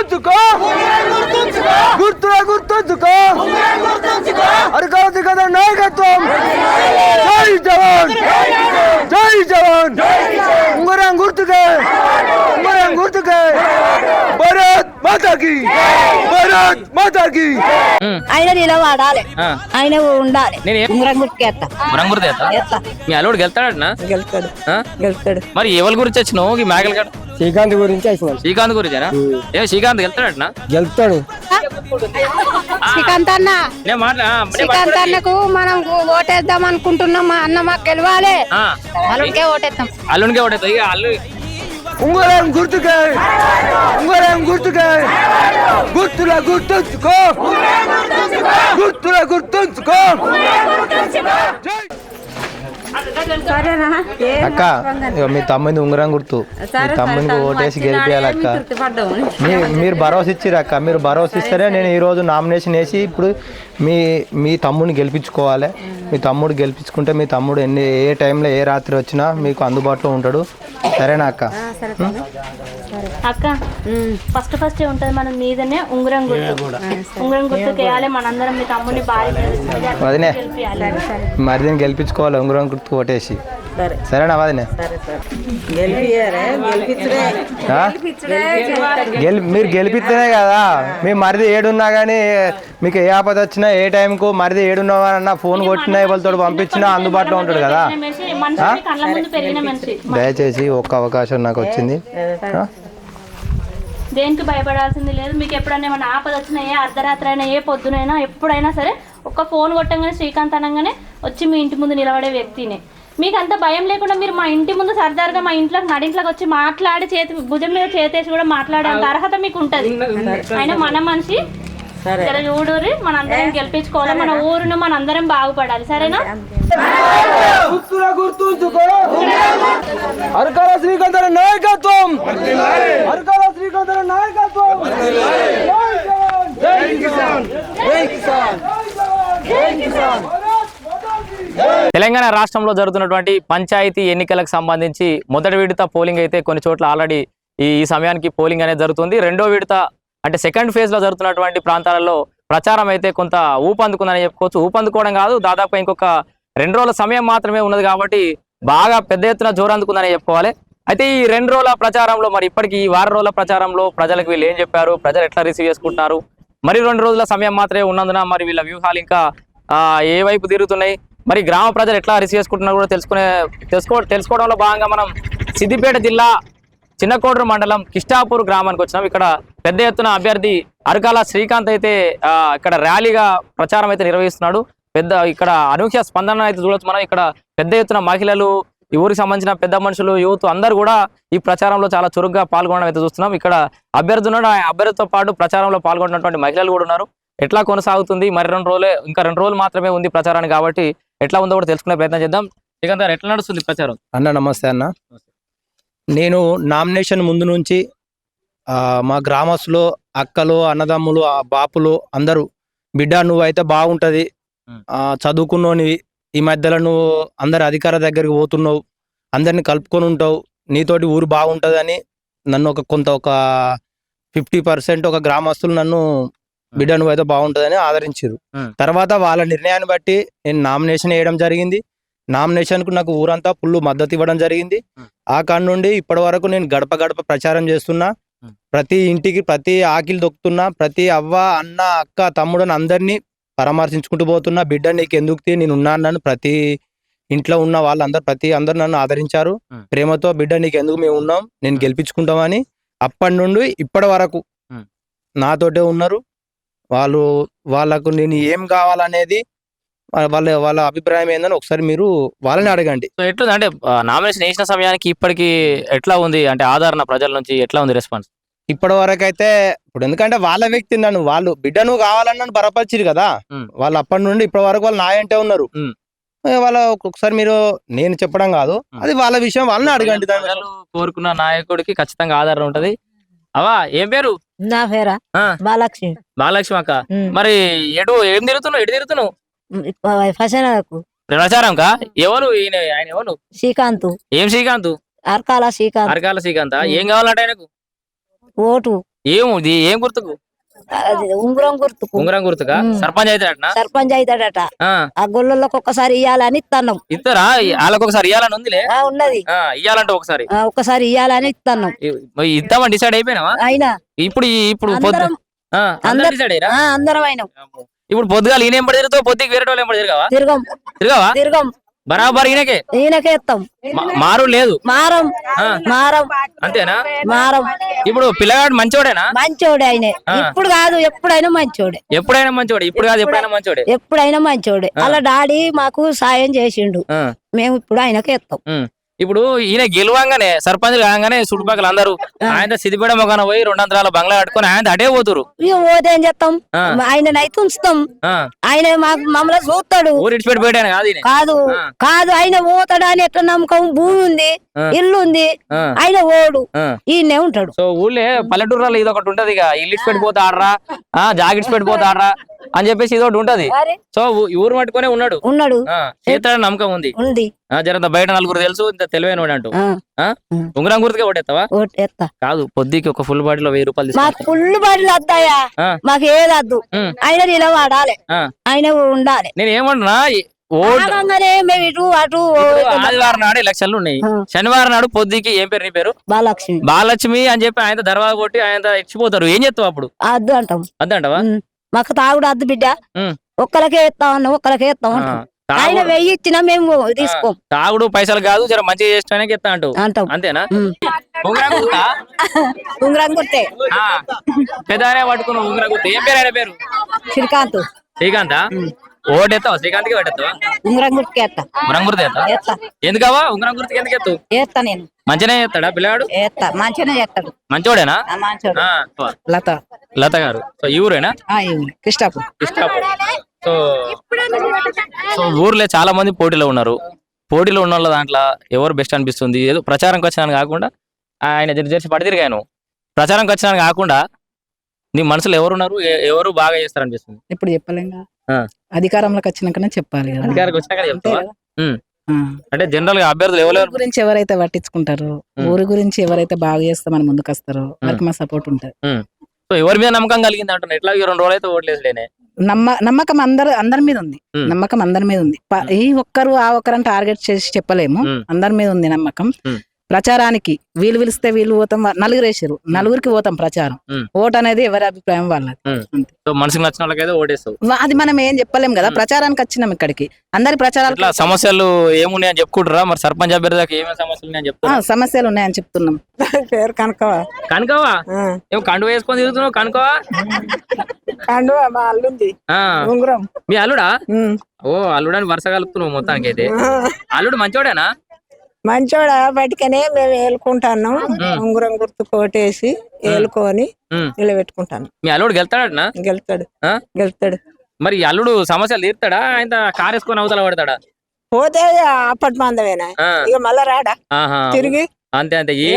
గుర్తుంచుకో. గుర్తురా గుర్తుంచుకో. అరకావతి కదా నాయకత్వం. జై జవాన్. జై జవాన్. ఉంగరం గుర్తుకే. ఉంగరం గుర్తుకే. భారత్ మాతాకి. భారత్ మాతాకి ఆయన నిలబడాలి ఆ. ఆయన ఉండాలి. ఉంగరం గుర్తుకేస్తా ఎత్తా. మీ అల్లుడు గెలుతాడట గెలుతాడు? గెలుతాడు. మరి ఎవరి గురించి వచ్చినావు? ఈ మేకలు గడ శ్రీకాంత్ గురించి వచ్చిన శ్రీకాంత్ గురించేనా? ఏ శ్రీకాంత్ గెలుతాడట గెలుపుతాడు శ్రీకాంత్ అన్న. శ్రీకాంత్. అన్నకు మనం ఓటేద్దాం అనుకుంటున్నాం మా అన్న మాకు గెలవాలి వాళ్ళకే ఓటేస్తాం అల్లునికే ఒకటే ఇక అల్లు ఉంగరం గుర్తుకే ఉంగరం గుర్తుకే గుర్తుల గుర్తుంచుకో. గుర్తుల గుర్తుంచుకో. జై అక్క మీ తమ్ముని ఉంగరం గుర్తు. మీ తమ్మునికి ఓటేసి గెలిపియాలి అక్క. మీరు భరోసా ఇచ్చిర్రు అక్క మీరు భరోసా ఇస్తేనే నేను ఈ రోజు నామినేషన్ వేసి ఇప్పుడు మీ మీ తమ్ముడిని గెలిపించుకోవాలి. మీ తమ్ముడు గెలిపించుకుంటే మీ తమ్ముడు ఎన్ని ఏ టైంలో ఏ రాత్రి వచ్చినా మీకు అందుబాటులో ఉంటాడు. సరేనా అక్క? అక్క ఫస్ట్ ఫస్ట్ ఉంటది మన మీదనే ఉంగరం గుర్తు ఉంగరం గుర్తు వేయాలి మనందరం మీ తమ్ముని భార్య వదినే మరిదిని గెలిపించుకోవాలి ఉంగరం గుర్తు ఓటేసి సరేనా వదినే మీరు గెలిపిస్తేనే కదా. మీ మరిది ఏడున్నా కానీ మీకు ఏ ఆపద వచ్చినా ఏ టైంకు మరిది ఏడున్నావన్నా ఫోన్ కొట్టినా వాళ్ళతో పంపించినా అందుబాటులో ఉంటాడు కదా. మనిషి కళ్ళ ముందు పెరిగిన మనిషి. దయచేసి ఒక్క అవకాశం నాకు వచ్చింది? దేనికి భయపడాల్సింది లేదు. మీకు ఎప్పుడైనా ఏమైనా ఆపద వచ్చినా ఏ అర్ధరాత్రి అయినా ఏ పొద్దునైనా ఎప్పుడైనా సరే ఒక్క ఫోన్ కొట్టంగానే శ్రీకాంత్ అనగానే వచ్చి మీ ఇంటి ముందు నిలబడే వ్యక్తిని. మీకు అంత భయం లేకుండా మీరు మా ఇంటి ముందు సర్దారుగా మా ఇంట్లోకి నడింట్లోకి వచ్చి మాట్లాడి చేతి భుజం మీద చేతేసి కూడా మాట్లాడేంత అర్హత మీకు ఉంటది ఆయన మన మనిషి గెలిపించుకోవాలి. మన ఊరును మన అందరం బాగుపడాలి. సరేనా? గుర్తుంచుకో. శ్రీకాంతర నాయకత్వం. అరకాల శ్రీకాంతర నాయకత్వం. జై జవాన్ జై కిసాన్. జై కిసాన్. జై కిసాన్. తెలంగాణ రాష్ట్రంలో జరుగుతున్నటువంటి పంచాయతీ ఎన్నికలకు సంబంధించి మొదటి విడత పోలింగ్ అయితే కొన్ని చోట్ల ఆల్రెడీ ఈ సమయానికి పోలింగ్ అనేది జరుగుతుంది. రెండో విడత అంటే సెకండ్ ఫేజ్లో జరుగుతున్నటువంటి ప్రాంతాలలో ప్రచారం అయితే కొంత ఊపందుకుందని చెప్పుకోవచ్చు. ఊపందుకోవడం కాదు దాదాపు ఇంకొక రెండు రోజుల సమయం మాత్రమే ఉన్నది కాబట్టి బాగా పెద్ద ఎత్తున జోరందుకుందని చెప్పుకోవాలి. అయితే ఈ రెండు రోజుల ప్రచారంలో మరి ఇప్పటికీ ఈ వారం రోజుల ప్రచారంలో ప్రజలకు వీళ్ళు ఏం చెప్పారు? ప్రజలు ఎట్లా రిసీవ్ చేసుకుంటున్నారు? మరి రెండు రోజుల సమయం మాత్రమే ఉన్నందున మరి వీళ్ళ వ్యూహాలు ఇంకా ఏ వైపు తిరుగుతున్నాయి? మరి గ్రామ ప్రజలు ఎట్లా రిసీవ్ చేసుకుంటున్నారు కూడా తెలుసుకునే తెలుసుకో తెలుసుకోవడంలో భాగంగా మనం సిద్దిపేట జిల్లా చిన్నకోడూరు మండలం కిష్టాపూర్ గ్రామానికి వచ్చినాం. ఇక్కడ పెద్ద ఎత్తున అభ్యర్థి అరకాల శ్రీకాంత్ అయితే ఇక్కడ ర్యాలీగా ప్రచారం అయితే నిర్వహిస్తున్నాడు. పెద్ద ఇక్కడ అనూహ్య స్పందన అయితే చూడొచ్చు మనం. ఇక్కడ పెద్ద ఎత్తున మహిళలు ఈ ఊరికి సంబంధించిన పెద్ద మనుషులు యూత్ అందరూ కూడా ఈ ప్రచారంలో చాలా చురుగ్గా పాల్గొనడం అయితే చూస్తున్నాం. ఇక్కడ అభ్యర్థి ఉన్నాడు. ఆ అభ్యర్థితో పాటు ప్రచారంలో పాల్గొన్నటువంటి మహిళలు కూడా ఉన్నారు. ఎట్లా కొనసాగుతుంది? మరి రెండు రోజులే ఇంకా రెండు రోజులు మాత్రమే ఉంది ప్రచారానికి కాబట్టి ఎట్లా ఉందో కూడా తెలుసుకునే ప్రయత్నం చేద్దాం. గారు ఎట్లా నడుస్తుంది ప్రచారం? అన్న నమస్తే అన్న. నేను నామినేషన్ ముందు నుంచి మా గ్రామస్తులు అక్కలు అన్నదమ్ములు ఆ బాపులు అందరూ బిడ్డ నువ్వైతే బాగుంటది. చదువుకున్నోనివి ఈ మధ్యలో నువ్వు అందరి అధికార దగ్గరికి పోతున్నావు. అందరిని కలుపుకొని ఉంటావు. నీతోటి ఊరు బాగుంటదని నన్ను ఒక కొంత ఒక ఫిఫ్టీ పర్సెంట్ ఒక గ్రామస్తులు నన్ను బిడ్డ నువ్వైతే బాగుంటదని ఆదరించారు. తర్వాత వాళ్ళ నిర్ణయాన్ని బట్టి నేను నామినేషన్ వేయడం జరిగింది. నామినేషన్కు నాకు ఊరంతా ఫుల్ మద్దతు ఇవ్వడం జరిగింది. ఆ కాడ నుండి ఇప్పటి వరకు నేను గడప గడప ప్రచారం చేస్తున్నా. ప్రతి ఇంటికి ప్రతి ఆకిలి దొక్కుతున్నా ప్రతి అవ్వ అన్న అక్క తమ్ముడని అందరినీ పరామర్శించుకుంటూ పోతున్నా బిడ్డ నీకు ఎందుకు తీ, నేను ఉన్నాను ప్రతి ఇంట్లో ఉన్న వాళ్ళందరూ ప్రతి అందరు నన్ను ఆదరించారు. ప్రేమతో బిడ్డ నీకు ఎందుకు మేము ఉన్నాం నేను గెలిపించుకుంటామని అప్పటి నుండి ఇప్పటి వరకు. నాతోటే ఉన్నారు వాళ్ళు వాళ్ళకు నేను ఏం కావాలనేది వాళ్ళ వాళ్ళ అభిప్రాయం ఏందని ఒకసారి మీరు వాళ్ళని అడగండి. సో ఎట్లా అంటే నామినేషన్ వేసిన సమయానికి ఇప్పటికి ఎట్లా ఉంది? అంటే ఆదరణ ప్రజల నుంచి ఎట్లా ఉంది రెస్పాన్స్ ఇప్పటి వరకు అయితే ఇప్పుడు ఎందుకంటే వాళ్ళ వ్యక్తి నన్ను వాళ్ళు బిడ్డ నువ్వు కావాలని నన్ను బరపరిచిరు కదా. వాళ్ళు అప్పటి నుండి ఇప్పటి వరకు వాళ్ళు నాయంటే ఉన్నారు. వాళ్ళ ఒక్కొక్కసారి మీరు నేను చెప్పడం కాదు. అది వాళ్ళ విషయం వాళ్ళని అడగండి కోరుకున్న నాయకుడికి ఖచ్చితంగా ఆదరణ ఉంటది. అవా ఏం పేరు? నా పేరా. బాలక్ష్మి. బాలలక్ష్మి అక్క. మరి ఎటు ఏం తిరుగుతున్నావు? ఎటు తిరుగుతున్నావు? ఫసనకు ప్రచారం కా ఎవరు? ఈయన ఆయన ఎవరు? శ్రీకాంత్. ఏం శ్రీకాంత్? అరకాల శ్రీకాంత్. అరకాల శ్రీకాంత్. ఏం కావాలంటే ఆయనకు? ఓటు. ఏం ఇది ఏం గుర్తుకు? అది ఉంగరం గుర్తుకు. ఉంగరం గుర్తుగా సర్పంచ్ అయితే అట్నా సర్పంచ్ అవుతాడట ఆ, గొల్లలకు ఒక్కసారి ఇయ్యాలని ఇస్తున్నాం ఇస్తారా వాళ్ళకి ఒకసారి ఇవ్వాలని ఉందిలే? ఉన్నది. ఇయ్యాలంటే ఒకసారి. ఆ, ఒక్కసారి ఇయ్యాలని ఇస్తున్నాం ఇ- మరి ఇద్దామని డిసైడ్ అయిపోయినావా? అయినా. ఇప్పుడు ఇప్పుడు అందరం అయినాం. ఇప్పుడు పొద్దుగాలు ఈయన ఎంబడి తిరుగుతావు పొద్దుకి వేరే వాళ్ళు ఎంబడి తిరగవా? తిరగం. తిరగవా? తిరగం. బరాబర్ ఈయనకే? ఈయనకే ఇస్తాం మారు లేదు. మారం. మారం. అంతేనా? మారం. ఇప్పుడు పిల్లగాడు మంచోడేనా? మంచోడే ఆయనే. ఇప్పుడు కాదు ఎప్పుడైనా మంచోడే. ఎప్పుడైనా మంచోడే. ఇప్పుడు కాదు ఎప్పుడైనా మంచోడే. ఎప్పుడైనా మంచోడే. అలా డాడీ మాకు సాయం చేసిండు. మేము ఇప్పుడు ఆయనకే ఇస్తాం. ఇప్పుడు ఈయన గెలవంగానే సర్పంచ్ కాగానే చుట్టుపక్కల అందరూ ఆయన సిద్దిపేట మొగాన పోయి రెండు వందల బంగ్లా కట్టుకొని ఆయన అటే పోతురు పోతే ఏం చేస్తాం? ఆ. ఆయననైతే ఉంచుతాం. ఆయన మమ్మల్ని చూస్తాడు. పోయాడు కాదు కాదు. ఆయన పోతాడు అని ఎట్లా నమ్మకం? భూమి ఉంది. ఇల్లు ఉంది. ఆయన ఓడు. ఈయనే ఉంటాడు. సో ఊళ్ళే పల్లెటూరులో ఇది ఒకటి ఉంటది ఇక. ఇల్లు ఇడిచిపెట్టి పోతే ఆడరా ఆ జాకెట్స్ పెట్టి పోతే ఆడరా అని చెప్పేసి ఇది ఒకటి ఉంటది. సో ఊరు పట్టుకునే ఉన్నాడు. ఉన్నాడు. చేస్తాడని నమ్మకం ఉంది. జరంత బయట నలుగురు తెలుసు ఇంత తెలివైన వాడు అంటూ. ఉంగరం గుర్తుకే ఓటేస్తావా కాదు పొద్దుకి ఒక ఫుల్ బాడీలో వెయ్యి రూపాయలు మాకు ఫుల్ బడులు వద్దాయా? ఆ. మాకు ఏది వద్దు. ఆయన నిలబడాలి. ఆ. ఆయన ఉండాలి. నేను ఏమంటున్నా ఆదివారం నాడు ఎలక్షన్లు ఉన్నాయి. శనివారం నాడు పొద్దుకి ఏం పేరు నీ పేరు? బాలక్ష్మి బాలలక్ష్మి అని చెప్పి ఆయన దర్వాజా కొట్టి ఆయన ఇచ్చిపోతారు. ఏం చెప్తావు అప్పుడు? వద్దు అంటాం. అంతంటవా ఉమ్. మాకు తాగుడు వద్దు బిడ్డ. ఉమ్. ఒక్కరికే ఇస్తాం అన్న ఒక్కరికే ఇస్తాం ఆయన వెయ్యి ఇచ్చినా మేము తీసుకోం. తాగుడు పైసలు కాదు జర మంచిగా చేస్తానికి ఇస్తా అంటూ. అంటాం. అంతేనా. ఉంగరం గుర్తా? ఉంగరం గుర్తే ఉంగరం గుర్తు ఏం పేరు ఆయన పేరు? శ్రీకాంత్. శ్రీకాంత్? ఓటు ఎత్తావా శ్రీకాంత్కి ఓటెత్తావా ఉంగరం గుర్తుకే ఎత్తా ఉంగరం గుర్తు ఎత్తా ఎత్తా ఎందుకవా ఉంగరం గుర్తుకి ఎందుకు ఎత్తు ఎత్తా నేను. మంచిగానే చేస్తాడా పిల్లగాడు ఎత్తా మంచిగానే చేస్తాడు. మంచోడేనా? ఆ మంచోడు. ఆ, లత. లత గారు. సో ఈ ఊరేనా. కృష్ణాపూర్. ఇష్టాపూర్ సో సో ఊర్లో చాలా మంది పోటీలో ఉన్నారు. పోటీలో ఉన్న వాళ్ళ దాంట్లో ఎవరు బెస్ట్ అనిపిస్తుంది? ఏదో ప్రచారంకి వచ్చినాను కాకుండా ఆయన జరి జెర్సి పడి తిరిగాను. ప్రచారంకి వచ్చినాను కాకుండా నీ మనసులో ఎవరు ఉన్నారు ఎ- ఎవరు బాగా చేస్తారు అనిపిస్తుంది ఇప్పుడు చెప్పలేంగా. అధికారంలోకి వచ్చినాకనే చెప్పాలి కదా. అధికారికి వచ్చినాక అంతే చెప్తావా? కదా? ఉమ్. ఆ. అంటే జనరల్గా అభ్యర్థులు ఊరి ఎవరెవరు గురించి ఎవరైతే పట్టించుకుంటారో ఉమ్. ఊరి గురించి ఎవరైతే బాగా చేస్తామని ముందుకు వస్తారో వారికి మా సపోర్ట్ ఉంటది. సో ఎవరి మీద నమ్మకం కలిగింది అంటున్నా? ఎట్లా? ఈ రెండు రోజులు అయితే నమ్మ నమ్మకం అందరు అందరి మీద ఉంది. ఉమ్. నమ్మకం అందరి మీద ఉంది. ప- ఈ ఒక్కరు ఆ ఒక్కరని టార్గెట్ చేసి చెప్పలేము. ఉమ్. అందరి మీద ఉంది నమ్మకం. ఉమ్. ప్రచారానికి వీళ్ళు పిలిస్తే వీళ్ళు పోతాం నలుగురు వేసారు నలుగురికి పోతాం ప్రచారం. ఓట్ అనేది ఎవరి అభిప్రాయం వాళ్ళది. మనసుకు నచ్చిన వాళ్ళకైతే అది మనం ఏం చెప్పలేం కదా ప్రచారానికి వచ్చినాం ఇక్కడికి. అందరి ప్రచారాలు సమస్యలు ఏమున్నాయని చెప్పుకుంటారా మరి సర్పంచ్ అభ్యర్థికి ఏమేమి సమస్యలు ఉన్నాయని సమస్యలు ఉన్నాయని చెప్తున్నాం. పేరు కనకవా? కనుకోవా? ఏం కండు వేసుకొని తిరుగుతున్నావు కనుకోవా? కండు మా అల్లుంది. ఆ, ఉంగరం. మీ అల్లుడా. ఓ అల్లుడని వరుస కలుపుతున్నావు మొత్తానికి అయితే అల్లుడు మంచోడేనా? మంచోడ బయటకనే మేము ఏలుకుంటాను ఉంగరం గుర్తు కోటేసి ఏలుకొని. నిలబెట్టుకుంటాను మీ అల్లుడు గెలుతాడు. ఆ? గెలుతాడు. మరి ఈ అల్లుడు సమస్యలు తీర్తాడా? ఆయన కారు వేసుకొని అవతల పడతాడా? పోతే అప్పటి మందమేనా? ఇక మళ్ళా రాడా. తిరిగి అంతే అంతే. ఏ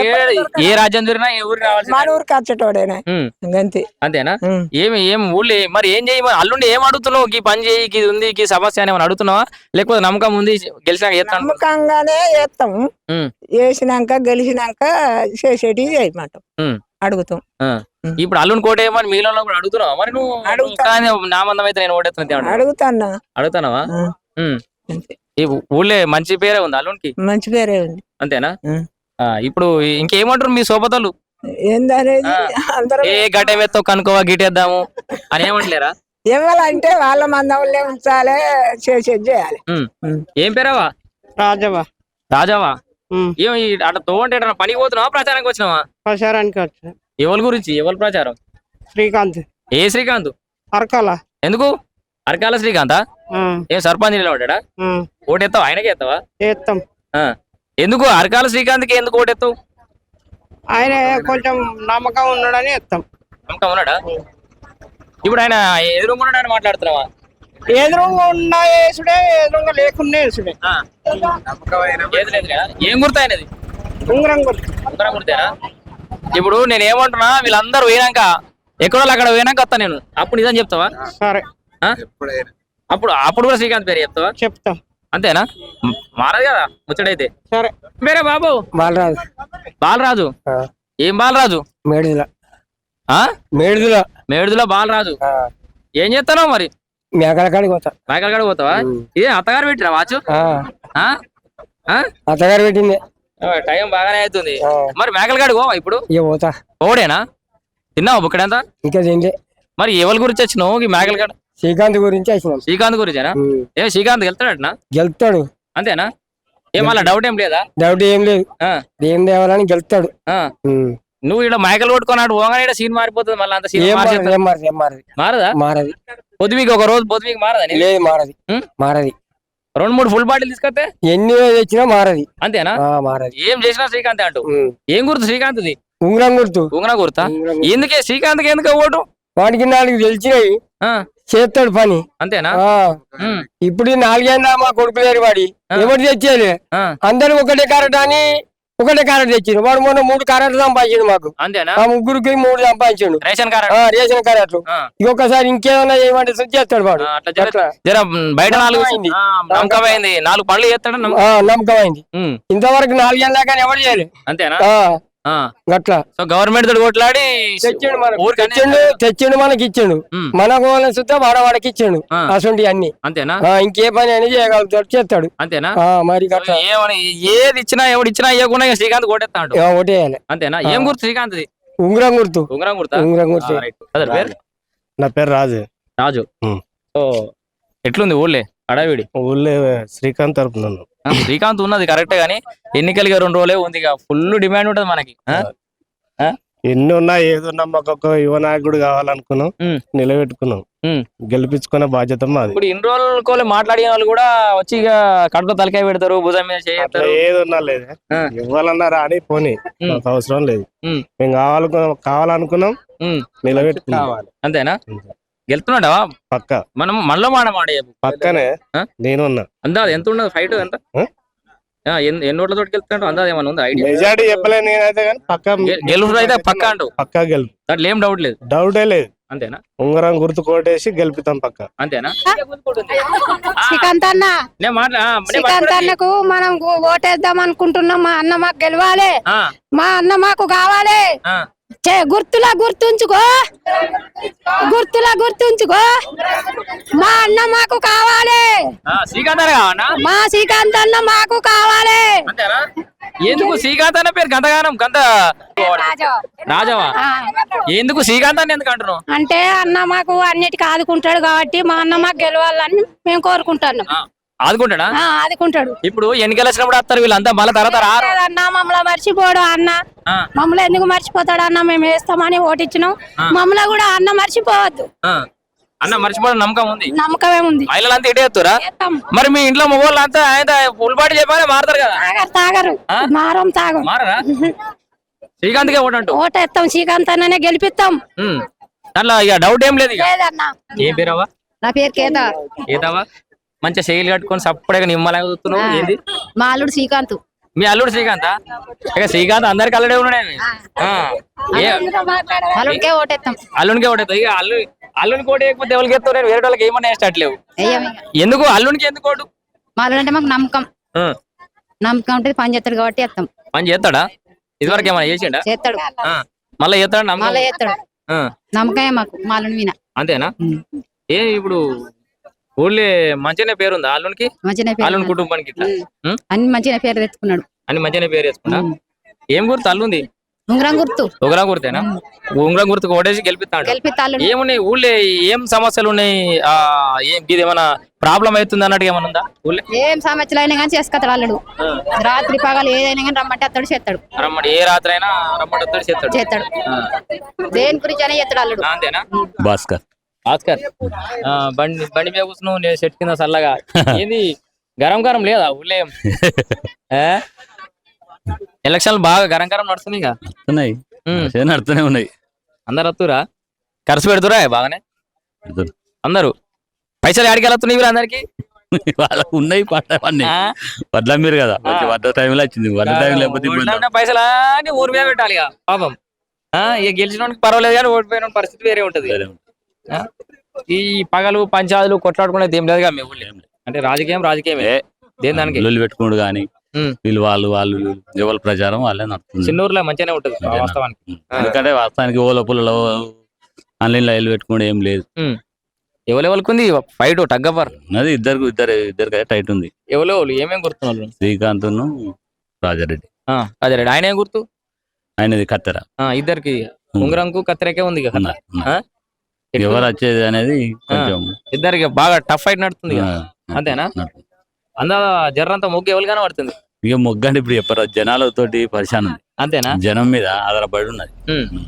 ఏ రాజ్యం తిరిగినా ఏ ఊరికి రావాల్సిందే. మన ఊరికి వచ్చేటోడేనా ఉమ్, గంతి అంతేనా. ఏమి ఏం ఊళ్ళో మరి ఏం చేయి? అల్లుండి ఏం అడుగుతున్నావు? ఈ పని చేయి ఈ ఉంది ఈ సమస్య అని ఏమైనా అడుగుతున్నావా? లేకపోతే నమ్మకం ఉంది గెలిచినాక చేస్తాను నమ్మకంగానే చేస్తాం. ఉమ్. వేసినాక గెలిచినాక చేసేటి చేయమంటాం. అడుగుతాం. ఇప్పుడు అల్లుని కోట ఏమని మీలో కూడా అడుగుతున్నావా? మరి నువ్వు అడుగుతా. కానీ నా మందం అయితే నేను ఓటేస్తున్నా అడుగుతాన్నా. అడుగుతానవా. అంతే. ఈ ఊళ్ళో మంచి పేరే ఉంది అల్లునికి? మంచి పేరే ఉంది. అంతేనా? ఇప్పుడు ఇంకేమంటారు మీ సోపతలు ఏందనేది. అందరం ఏ గట్టెమెత్తో కనుకోవా గిటేద్దాము అని ఏమంటలేరా? ఇవ్వాలంటే వాళ్ళ మందంలో ఉంచాలి చేయాలి. ఏం పేరావా రాజవా రాజావా. ఏం ఈ అట్లా ఎటన్నా పనికి పోతున్నావా ప్రచారానికి వచ్చినావా? ప్రచారానికి వచ్చా. ఎవరి గురించి? ఎవరి ప్రచారం? శ్రీకాంత్. ఏ శ్రీకాంత్? అరకాల. ఎందుకు? అరకాల శ్రీకాంతా? ఏం సర్పంచ్ నిలబడ్డా ఓటెత్తావు? ఆయనకే ఎత్తావా. ఎందుకు అరకాల శ్రీకాంత్కి ఎందుకు ఓటెత్తావు? ఆయన కొంచెం నమ్మకం ఉన్నాడని ఎత్తాం నమ్మకం ఉన్నాడా? ఇప్పుడు ఆయన ఎదురుకున్నాడు అని మాట్లాడుతున్నావా? ఎదురుగా ఉన్న వేసుడే ఎదురుగా వేసుడే కదా ఏం గుర్తు ఆయనది? ఉంగరం గుర్తు. ఉంగరం గుర్తేనా? ఇప్పుడు నేను ఏమంటున్నా వీళ్ళందరూ పోయినాక ఎక్కడో అక్కడ పోయినాక వస్తా నేను. అప్పుడు నిజం చెప్తావా? సరే? అప్పుడు అప్పుడు కూడా శ్రీకాంత్ పేరు చెప్తావా? చెప్తాం. అంతేనా? మారదు కదా ముచ్చటైతే. సరే. వేరే బాబు. బాలరాజు. బాలరాజు? ఏం బాలరాజు? మేడిల ఆ? మేడుదుల. మేడుదుల బాలరాజు. ఏం చేస్తానో మరి? మేకల కాడికి పోతా. మేకల కాడ పోతావా? ఏ అత్తగారు పెట్టిరా వాచు? ఆ? ఆ? అత్తగారు పెట్టింది. టైం బాగానే అవుతుంది మరి మేకల కాడికి పోవా ఇప్పుడు? పోతా. ఓడేనా తిన్నావా బుక్కడంతా? ఇంకా తిండి మరి ఎవరి గురించి వచ్చినావు? ఈ మేకల కాడ శ్రీకాంత్ గురించి వచ్చినాం శ్రీకాంత్ గురించేనా? ఏ శ్రీకాంత్ వెళ్తాడటనా గెలుస్తాడు అంతేనా? ఏం మళ్ళా డౌట్ ఏం లేదా? డౌట్ ఏం లేదు. ఆ, ఏం తేవాలని గెలుస్తాడు ఆ. నువ్వు ఇక్కడ మైకల్ కొట్టుకున్నాడు పోగానే సీన్ మారిపోతుంది మళ్ళీ అంత సీన్ ఏం మారదు ఏం మారదు ఏం మారదు. మారదా? మారది. పొద్దుమీకి ఒక రోజు పొద్దుమీకి మారదా నీకు? లేదు మారది? మారది. రెండు మూడు ఫుల్ బాటిల్ తీసుకొస్తే? ఎన్ని తెచ్చినా మారది. అంతేనా? ఆ, మారది. ఏం చేసినా శ్రీకాంత్ అంటూ. ఏం గుర్తు శ్రీకాంత్ది? ఉంగరం గుర్తు. ఉంగనా గుర్తా? ఉంగరం ఎందుకే? శ్రీకాంత్కి ఎందుకు ఓటు? వాడికి నాలుగు తెలిసినాయి. ఆ, చేస్తాడు పని. అంతేనా? ఇప్పుడు ఈ నాలుగేళ్ళ మా కొడుకు లేరు వాడి. ఎవరు తెచ్చేది? అందరూ ఒకటే కారట్ అని ఒకటే కారట్ తెచ్చిండు వాడు మొన్న మూడు కారట్లు సంపాదించిండు మాకు. అంతేనా? ఆ ముగ్గురికి మూడు సంపాదించిండు. రేషన్ రేషన్ కారట్లు ఇంకొకసారి ఇంకేమైనా చేయమంటే చేస్తాడు వాడు. బయట నాలుగు నమ్మకమైంది. నాలుగు పళ్ళు చేస్తాడు నమ్మకమైంది. ఇంతవరకు నాలుగేళ్ళ దాకా ఎవరు చేయలేదు అంతేనా? ఆ, ఆ, గట్లా. సో గవర్నమెంట్ తోటి కొట్లాడి తెచ్చిండు మనకు. ఊరికి అన్ని తెచ్చిండు తెచ్చిండు మనకి ఇచ్చిండు మనకు వాళ్ళని సుత్తే వాడవాడకి ఇచ్చిండు ఆ. అసలు అన్ని. అంతేనా? ఆ, ఇంకే పని అని చేయగలుగుతాడు చేస్తాడు. అంతేనా? ఆ, మరి ఏమని ఏది ఇచ్చినా ఎవడు ఇచ్చినా ఇవ్వకుండా ఇక శ్రీకాంత్ కొట్టేస్తాడు. ఆ, ఓటేయాలి. అంతేనా? ఏం గుర్తు శ్రీకాంత్ది? ఉంగరం గుర్తు. ఉంగరం గుర్తా? ఉంగరం గుర్తు. ఆ, రైట్. అదే పేరు? నా పేరు రాజు. రాజు. ఓ ఎట్లుంది ఊళ్ళే? అడవిడి? ఊళ్ళో శ్రీకాంత్ తరపున ఆ, శ్రీకాంత్ ఉన్నది కరెక్టే గానీ ఎన్నికలకి రెండు రోజులే ఉంది ఫుల్ డిమాండ్ ఉంటది మనకి? ఎన్ని ఉన్నా ఏదున్నా మాకు ఒక యువ నాయకుడు కావాలనుకున్నాం. నిలబెట్టుకున్నాం. గెలిపించుకునే బాధ్యత మాది ఇప్పుడు ఇన్ని రోజులు మాట్లాడిన వాళ్ళు కూడా వచ్చి ఇక కడుపులో తలకాయ పెడతారు భుజం మీద చేస్తారు ఏది ఉన్నా లేదు. ఇవ్వాలన్నా రాని పోనీ. మాకు అవసరం లేదు. మేము కావాలనుకున్నాం కావాలనుకున్నాం నిలబెట్టుకున్నాం అంతేనా. గెలుతున్నాడా? పక్క. మనం మనలో మాట మాట పక్కనే ఆ? నేనున్నా అందాది ఎంత ఉండదు ఫైట్ ఎంత? ఎన్ని ఓట్ల తోటి గెలుస్తున్నాడు? అందాది ఏమన్నా ఉందా? ఐడియా? మెజార్టీ చెప్పలేదు నేనైతే కానీ పక్క గెలుపు అయితే పక్కా అంటూ పక్కా గెలుపు. దాంట్లో ఏం డౌట్ లేదు. డౌటే లేదు. అంతేనా? ఉంగరం గుర్తు కోటేసి గెలుపుతాం పక్క. అంతేనా? శ్రీకాంత్ అన్న నేను మాట్లా ఆ, నేను శ్రీకాంత్ మాట్లాడేది. అన్నకు మనం ఓటేద్దాం అనుకుంటున్నాం. మా అన్న మాకు గెలవాలి. మా అన్న మాకు కావాలి. ఆ, చే గుర్తులా గుర్తుంచుకో. గుర్తులా గుర్తుంచుకో. మా అన్న మాకు కావాలి. మా శ్రీకాంత్ అన్న? మాకు కావాలి. ఎందుకు శ్రీకాంత్ అన్న పేరు గంతగానం? గంత రాజావా? ఎందుకు శ్రీకాంత్ అని ఎందుకు అంటున్నావు అంటే అన్న మాకు అన్నిటికీ ఆదుకుంటాడు కాబట్టి మా అన్న మాకు గెలవాలని మేము కోరుకుంటున్నాం. ఆదుకుంటాడా? ఆదుకుంటాడు. ఇప్పుడు ఎన్నికలు వచ్చినప్పుడు వస్తారు వీళ్ళంతా మళ్ళీ తర్వాత రారు. అన్న మమ్మల్ని మర్చిపోడు అన్న. మమ్మల్ని ఎందుకు మర్చిపోతాడు అన్న? మేము వేస్తామని ఓటిచ్చినాం. మమ్మల్ని కూడా అన్న మర్చిపోవద్దు. అన్న మర్చిపోవడం నమ్మకం ఉంది. నమ్మకమే ఉంది. మహిళలంతా ఇటే ఎత్తురా చేస్తాం. మరి మీ ఇంట్లో మొగోళ్ళు అంతా ఆయన ఫుల్ బాడీ చెప్పాలి మారుతారు కదా. తాగరు? మారం తాగం. మారరా? శ్రీకాంత్కే ఓటంటూ ఓటేస్తాం శ్రీకాంత్ అన్ననే గెలిపిస్తాం. దాంట్లో ఇక డౌట్ ఏం లేదు ఇక. ఏం పేరావా నా పేరు కేదార్. ఏదావా మంచిగా శైలి కట్టుకొని సప్పుడుగా నిమ్మలాగా చూస్తున్నావు. ఏంది? మా అల్లుడు శ్రీకాంత్. మీ అల్లుడు శ్రీకాంత్? ఇక శ్రీకాంత్ అందరికి అల్లుడే ఉన్నాడు అల్లుడికే ఓటేస్తాం అల్లునికే ఓటేస్తా ఇక అల్లు అల్లుని కోటి వేయకపోతే ఎవరికి ఎత్తావు? నేను వేరే వాళ్ళకి ఏమన్నా వేసేటట్లేవు ఎందుకు? అల్లునికి ఎందుకు ఓటు? మా అల్లుడు అంటే మాకు నమ్మకం. నమ్మకం ఉంటుంది పని చేస్తాడు కాబట్టి వేస్తాం పని చేస్తాడా? ఇదివరకు ఏమైనా చేసిండా? చేస్తాడు. మళ్ళీ చేస్తాడా? నమ్మకం? మళ్ళీ చేస్తాడు. నమ్మకమే మాకు మా అల్లుని విన అంతేనా? ఏ ఇప్పుడు ఊళ్ళో మంచిగానే పేరుందా అల్లునికి? మంచిగా అల్లుని పేరు కుటుంబానికి ఇట్లా? ఉం? అన్ని మంచిగా పేరు తెచ్చుకున్నాడు. అని మంచిగానే పేరు వేసుకున్నా ఏం గుర్తు అల్లుంది? ఉంగరం గుర్తు. ఉంగరం గుర్తేనా? ఉంగరం గుర్తుకు ఓటేసి గెలిపిస్తాడు గెలిపిస్తా అల్లుడు. ఏమున్నాయి? ఊళ్ళో ఏం సమస్యలు ఉన్నాయి? ఆ ఏం ఇది ఏమైనా ప్రాబ్లం అవుతుంది అన్నట్టు ఏమైనా ఉందా ఊళ్ళో? ఏం సమస్యలు అయినా కానీ చేసుకొస్తాడు అల్లుడు. రాత్రి పగలు ఏదైనా కానీ రమ్మంటే అతడు చేస్తాడు. రమ్మడి ఏ రాత్రి అయినా రమ్మడి చేస్తాడు. చేస్తాడు. ఆ. దేని గురించి అయినా చేస్తాడు అల్లుడు. అంతేనా? భాస్కర్. భాస్కర్ బండి బండి మీద కూర్చున్నావు నేను చెట్టు కింద చల్లగా ఏంది? గరం గరం లేదా? ఏ? ఎలక్షన్లు బాగా గరం గరం. మంచిగా నడుతూనే ఉన్నాయి. అందరు వస్తురా ఖర్చు పెడుతురా? బాగానే. అందరూ? పైసలు ఆడికి వెళ్తున్నాయి అందరికి? వాళ్ళకు ఉన్నాయి ఆ? వడ్ల మీరు కదా. మంచి వడ్ల టైంలో వచ్చింది. వడ్ల టైం లేకపోతే పైసలు ఊరి మీద పెట్టాలి పాపం. ఆ, ఇక గెలిచిన పర్వాలేదు కానీ ఓడిపోయిన పరిస్థితి వేరే ఉంటది? ఈ పగలు పంచాయతీలు కొట్లాడుకునేది ఏం లేదుగా మీ ఊళ్ళో? అంటే రాజకీయం రాజకీయమే. దేని దానికి? లొల్లి పెట్టుకోడు కానీ. వీళ్ళు వాళ్ళు వాళ్ళు. ఎవరి ప్రచారం వాళ్ళే నడుస్తుంది చిన్నూరులో మంచిగానే ఉంటుంది వాస్తవానికి. ఎందుకంటే వాస్తవానికి ఓల పుల్లలో ఆన్లైన్లో పెట్టుకోవడం ఏం లేదు. ఎవరెవరికి ఉంది ఫైట్ టగ్గఫర్ అది ఇద్దరు ఇద్దరు ఇద్దరికి టైట్ ఉంది. ఎవరో ఏమేం గుర్తున్నారు? శ్రీకాంత్ రాజారెడ్డి. రైట్. ఆయన ఏం గుర్తు? ఆయనది కత్తెర. ఆ, ఇద్దరికి. ఉంగరంకు కత్తెరకే ఉంది కదా ఉన్నారు, ఉన్నారు. ఆ? ఎట్లా? ఎవరు వచ్చేది అనేది కొంచెం ఇద్దరికి బాగా టఫ్ ఫైట్ నడుతుంది కదా. అంతేనా. అందా జర్రంతా మొగ్గు ఎవరికైనా పడుతుంది? ఇక మొగ్గండి ఇప్పుడు చెప్పరు జనాలతోటి పరిశాన్ ఉంది. అంతేనా? జనం మీద ఆధారపడి ఉన్నది. ఉమ్.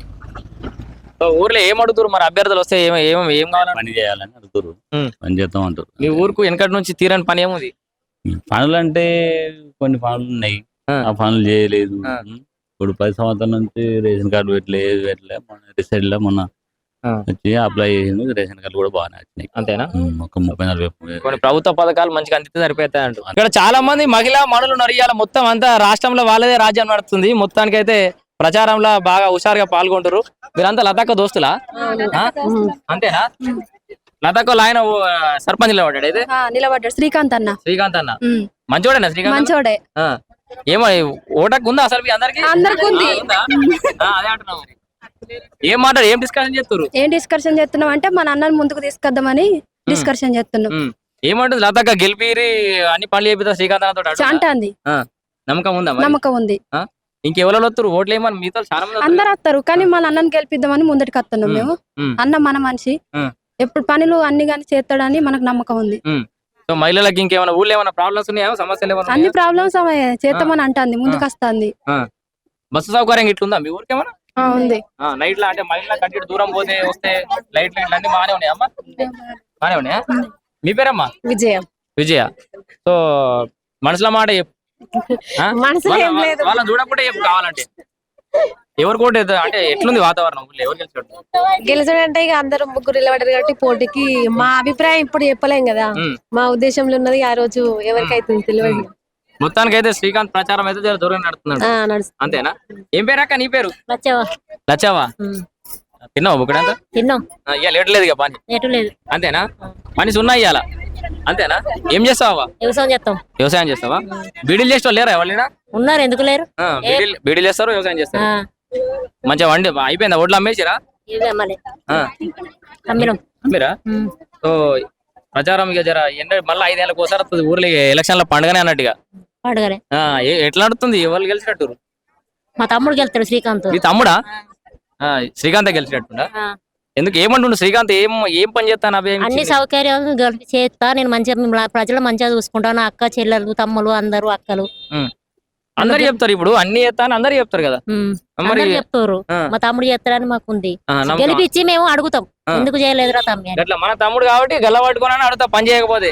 సో ఊర్లో ఏం అడుగుతారు మరి? అభ్యర్థులు వస్తే ఏం ఏం ఏం కావాలని? పని చేయాలని అడుగుతారు ఉమ్. పని చేద్దాం అంటారు మీ ఊరుకు వెనకటి నుంచి తీరని పని ఏముంది? పనులు అంటే కొన్ని పనులు ఉన్నాయి. ఆ. ఆ పనులు చేయలేదు. ఆ. ఇప్పుడు పది సంవత్సరాల నుంచి రేషన్ కార్డు పెట్టలేదు పెట్టలే. మొన్న రీసెంట్లో మొన్న. వచ్చి అప్లై చేసింది రేషన్ కార్డు కూడా బాగానే వచ్చినాయి. అంతేనా? ఒక ముప్పై నలభై కొన్ని ప్రభుత్వ పథకాలు మంచిగా అందితే సరిపోతాయి అంటూ ఇక్కడ చాలా మంది మహిళా మనులు నరియాల మొత్తం అంతా రాష్ట్రంలో వాళ్ళదే రాజ్యం నడుస్తుంది. మొత్తానికి అయితే ప్రచారంలో బాగా హుషారుగా పాల్గొంటారు మీరంతా లతక్క దోస్తులా? అంతేనా? లతక్క ఆయన సర్పంచ్ నిలబడ్డాడు. అయితే నిలబడ్డాడు. శ్రీకాంత్ అన్న. శ్రీకాంత్ అన్న. మంచోడేనా శ్రీకాంత్? మంచోడే. ఏమో ఓటకు ఉందా అసలు అందరికి? అందరికి ఉంది. అదే అంటున్నా. మరి ఏం మాట్లాడు ఏం డిస్కషన్ చేస్తారు ఏం డిస్కషన్ చేస్తున్నాం అంటే మన అన్నని ముందుకు తీసుకొద్దామని డిస్కషన్ చేస్తున్నాం. ఏమంటుంది లతక్క గెలిపిరి అన్ని పనులు చేపిస్తా శ్రీకాంత్ అంటాంది నమ్మకం ఉందా? నమ్మకం ఉంది. ఇంకెవరో వస్తారు ఓట్లు ఏమని మీతో చాలా. అందరు వస్తారు కానీ మన అన్నని గెలిపిద్దామని ముందటికి వస్తున్నాం మేము. అన్న మన మనిషి. ఎప్పుడు పనులు అన్ని కానీ చేస్తాడని మనకు నమ్మకం ఉంది. సో మహిళలకు ఇంకేమైనా ఊళ్ళో ఏమైనా ప్రాబ్లమ్స్ ఉన్నాయా? సమస్యలు ఏమైనా అన్ని? ప్రాబ్లమ్స్ చేస్తామని అంటాంది ముందుకు వస్తుంది. బస్సు సౌకర్యం ఇట్లుందా? మీ ఊరికి ఏమైనా ఉంది. నైట్లో అంటే మహిళల కంటే దూరం పోతే వస్తే లైట్లు ఇట్లా అన్ని బాగానే ఉన్నాయా అమ్మా? బాగానే ఉన్నాయా? మీ పేరమ్మా? విజయం. విజయ. సో మనసులో మాట చెప్పు. వాళ్ళని చూడకుంటే చెప్పు కావాలంటే. ఎవరు కోట అంటే ఎట్లుంది వాతావరణం? ఎవరు గెలిచాడు గెలిచాడంటే ఇక అందరూ ముగ్గురు నిలబడ్డారు కాబట్టి పోటీకి మా అభిప్రాయం ఇప్పుడు చెప్పలేం కదా. మా ఉద్దేశంలో ఉన్నది ఆ రోజు ఎవరికైతే తెలియదు. మొత్తానికి అయితే శ్రీకాంత్ ప్రచారం అయితే జర దూరం నడుస్తుంది. అంతేనా? ఏం పేరు అక్క నీ పేరు? లచ్చావా తిన్నావు తిన్నాం. ఇయ్యాల లేట్ లేదు ఇక పని? ఎటు లేదు. అంతేనా? పని సున్నా ఇయ్యాల. అంతేనా? ఏం చేస్తావా వ్యవసాయం చేస్తాం. వ్యవసాయం చేస్తావా? బీడీలు చేసిన లేరా ఎవరైనా ఉన్నారు ఎందుకు లేరు? బీడీలు చేస్తారు వ్యవసాయం చేస్తారు. మంచిగా వండి అయిపోయిందా? ఒడ్లు అమ్మేసిరా? అమ్మిరా? సో ప్రచారం ఇక జర ఎండ మళ్ళీ ఐదేళ్ళకి ఒకసారి వస్తుంది ఊర్లో ఎలక్షన్ల పండుగనే అన్నట్టుగా. అడగలే ఎట్లా నడుస్తుంది ఎవరు గెలిచినట్టు? మా తమ్ముడు వెళ్తాడు శ్రీకాంత్. మీ తమ్ముడా? శ్రీకాంత్ గెలిచినట్టుండా ఎందుకు? ఏమంటుండు శ్రీకాంత్? ఏం ఏం పని చేస్తాను అవి అన్ని సౌకర్యాలు చేస్తా. నేను మంచిగా ప్రజలు మంచిగా చూసుకుంటాను అక్క చెల్లెలు తమ్ములు అందరూ అక్కలు. అందరు చెప్తారు ఇప్పుడు. అన్ని చేస్తాను అందరు చెప్తారు కదా. అందరూ చెప్తారు. మా తమ్ముడు చేస్తాడని మాకు ఉంది. గెలిపించి మేము అడుగుతాం. ఎందుకు చేయలేదురా తమ్మి మన తమ్ముడు కాబట్టి గల్ల పట్టుకుని అడుగుతా పని చేయకపోతే.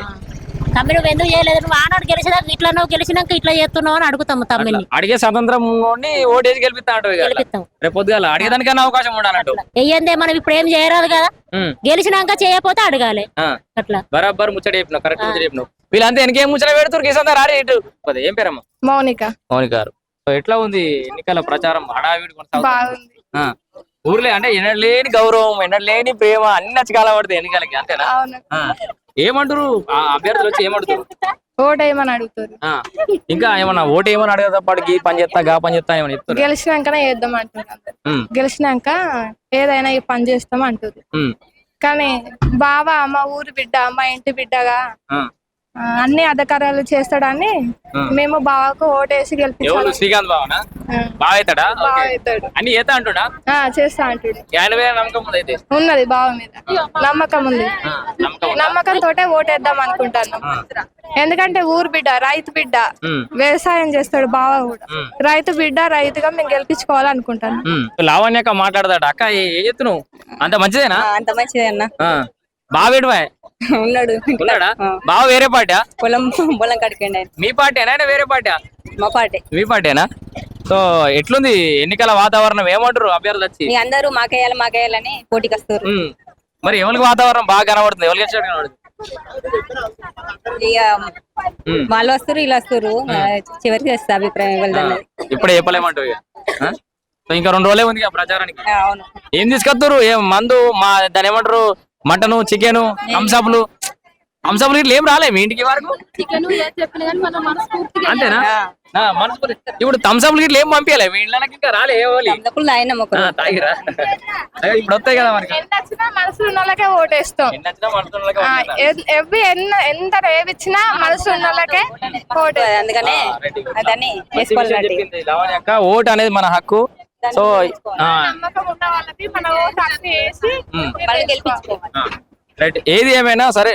తమ్మి నువ్వు ఎందుకు చేయలేదు? నువ్వు ఆనాడు గెలిచినాక ఇట్లా నువ్వు గెలిచినాక ఇట్లా చేస్తున్నావు అని అడుగుతాము తమ్మిని అడిగే స్వతంత్రం ఓటేసి గెలిపిస్తా అడిగేదానికైనా అవకాశం ఉండాలంటూ వెయ్యందే మనం ఇప్పుడు ఏం చేయరాదు కదా. గెలిచినాక చేయకపోతే అడగాలి. అట్లా. బరాబర్ ముచ్చట చెప్పినావు కరెక్ట్ ముచ్చట చెప్పినావు. వీళ్ళంతా వెనకేం ముచ్చట పెడుతురు కిసంతా రారి ఇటు. ఏం పేరమ్మా? మౌనిక. మౌని గారు. సో ఎట్లా ఉంది ఎన్నికల ప్రచారం? హడావిడి కొనసాగుతుంది. బాగుంది. ఆ. ఊర్లే అంటే ఎనలేని గౌరవం ఎనలేని ప్రేమ అన్ని నచ్చకాల పడతాయి ఎన్నికలకి అంతేనా? అవును. ఆ. ఏమంటారు ఆ అభ్యర్థులు వచ్చి ఏమంటారు ఓటేయమని అడుగుతారు ఆ. ఇంకా ఏమన్నా ఓటు ఏమని అడగదా పాటు ఈ పని చేస్తా గా పని చేస్తా ఏమని చెప్తారు గెలిచినాకనే చేద్దాం అంటున్నారు ఉమ్. గెలిచినాక ఏదైనా ఈ పని చేస్తాం అంటుంది ఉమ్. కానీ బావ మా ఊరి బిడ్డ మా ఇంటి బిడ్డగా ఆ. అన్ని అధికారాలు చేస్తాడని. మేము బావకు ఓటేసి ఎవరు? గెలిపించాలి శ్రీకాంత్ బావనా? బావ ఓకే. అవుతాడు అన్ని చేస్తా అంటుడా? ఆ, చేస్తా అంటుడు. నమ్మకం ఉంది ఉన్నది బావ మీద. నమ్మకం ఉంది. ఆ, నమ్మకం తోటే ఓటేద్దాం అనుకుంటాను. ఎందుకంటే ఊరు బిడ్డ రైతు బిడ్డ. వ్యవసాయం చేస్తాడు బావ కూడా. రైతు బిడ్డ రైతుగా మేము గెలిపించుకోవాలనుకుంటాను. లావణ్యక మాట్లాడదాట. అక్క ఏ- చెప్తున్నావు అంత మంచిదేనా? అంత మంచిదే అన్న ఆ. బావ వేడువా ఉన్నాడు? ఉన్నాడా బావ వేరే పార్టీ పొలం పొలం కడికండి ఆయన మీ పార్టీనా వేరే పార్టీ మా పాటే మీ పార్టీనా సో ఎట్లుంది ఎన్నికల వాతావరణం? ఏమంటారు అభ్యర్థులు వచ్చి? మీ అందరూ మాకేయాలి మాకేయాలని పోటీకి వస్తారు. మరి ఎవరికి వాతావరణం బాగా కనబడుతుంది? ఎవరికి వచ్చినట్టు కనబడుతుంది. వాళ్ళు వస్తారు వీళ్ళు వస్తారు. చివరికి వస్తే అభిప్రాయం వెళ్దాన్నది ఇప్పుడే చెప్పలేమంటావు ఇక. రెండు రోజులే ఉంది ప్రచారానికి. అవును. ఏం తీసుకొస్తారు? ఏం మందు మా దాని ఏమంటారు? మటన్ చికెన్ థమ్స్అప్లు అంశం ఇట్లా ఏం రాలే మీ ఇంటికి వరకు అంతేనా? మనస్ఫూర్తి. ఇప్పుడు థమ్స్అప్ ఇట్లా ఏం పంపించాలి మీ ఇంట్లోకి ఇంకా రాలే తాగిరా. ఇప్పుడు వస్తాయి కదా మనకి ఓటేస్తాం. ఎవ్వి ఎన్న ఎంత రేవిచ్చినా మనసు ఉన్న వాళ్ళకే ఓటేస్తాం. అందుకనే అదని మంచి విషయం చెప్పింది లవణ్య అక్క. ఓటు అనేది మన హక్కు. So right. ఏది ఏమైనా సరే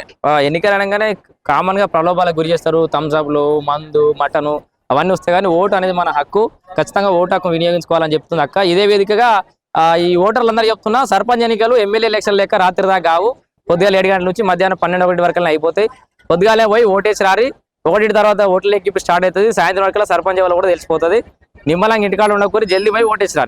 ఎన్నికలు అనగానే కామన్గా ప్రలోభాలకు గురి చేస్తారు. థమ్స్అప్లు మందు మటను అవన్నీ వస్తాయి. కానీ ఓటు అనేది మన హక్కు. ఖచ్చితంగా ఓటు హక్కు వినియోగించుకోవాలని చెప్తుంది అక్క. ఇదే వేదికగా ఆ, ఈ ఓటర్లందరూ చెప్తున్నా సర్పంచ్ ఎన్నికలు ఎమ్మెల్యే ఎలక్షన్ లెక్క రాత్రి దాకా కావు. పొద్దుగాల ఏడు గంటల నుంచి మధ్యాహ్నం పన్నెండు ఒకటి వరకు అయిపోతాయి. పొద్దుగాలే పోయి ఓటేసి రారి ఒకటి తర్వాత ఓట్ల ఎక్కింపు స్టార్ట్ అవుతుంది. సాయంత్రం వరకు సర్పంచ్ వాళ్ళు కూడా తెలిసిపోతుంది. నిమ్మలంగా ఇంటికాడ ఉండకూరి జల్దీ పోయి ఓటేసినారు.